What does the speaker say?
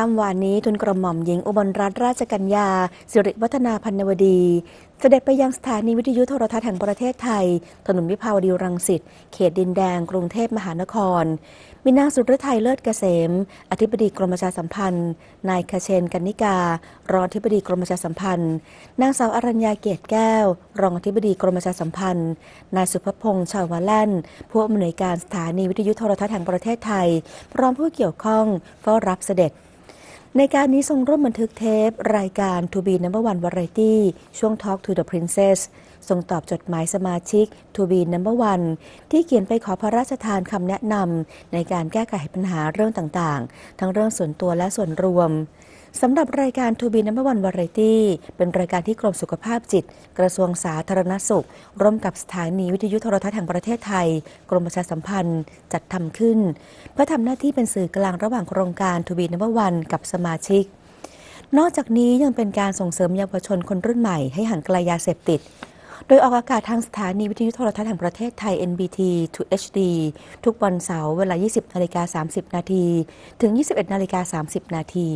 ค่ำวานนี้ทุนกระหม่อมหญิงอุบลรัตนราชกัญญา สิริวัฒนาพันนวดี เสด็จไปยังสถานีวิทยุโทรทัศน์แห่งประเทศไทย ถนนวิภาวดีรังสิต เขตดินแดง กรุงเทพมหานคร มีนางสุรไทยเลิศเกษม อธิบดีกรมประชาสัมพันธ์ นายคเชนกันนิกา รองอธิบดีกรมประชาสัมพันธ์ นางสาวอรัญญาเกตแก้ว รองอธิบดีกรมประชาสัมพันธ์ นายสุภพงษ์ชาวาแล่นผู้อำนวยการสถานีวิทยุโทรทัศน์แห่งประเทศไทย พร้อมผู้เกี่ยวข้องเฝ้ารับเสด็จ ในการนี้ทรงร่วมบันทึกเทป รายการ To be number one variety ช่วง Talk to the Princess ทรงตอบจดหมายสมาชิก To be number one ที่เขียนไปขอพระราชทานคำแนะนำในการแก้ไขปัญหาเรื่องต่างๆ ทั้งเรื่องส่วนตัวและส่วนรวม สำหรับรายการ To be number one variety เป็นรายการที่กรมสุขภาพจิต กระทรวงสาธารณสุข ร่วมกับสถานีวิทยุโทรทัศน์แห่งประเทศไทย กรมประชาสัมพันธ์ จัดทำขึ้น เพื่อทำหน้าที่เป็นสื่อกลางระหว่างโครงการ To be number one กับสมาชิก นอกจากนี้ยังเป็นการส่งเสริมเยาวชนคนรุ่นใหม่ให้ห่างไกลยาเสพติดโดยออกอากาศทางสถานีวิทยุโทรทัศน์แห่งประเทศไทย NBT to HD ทุกวันเสาร์เวลา 20นาฬิกา30 นาที ถึง 21นาฬิกา30 นาที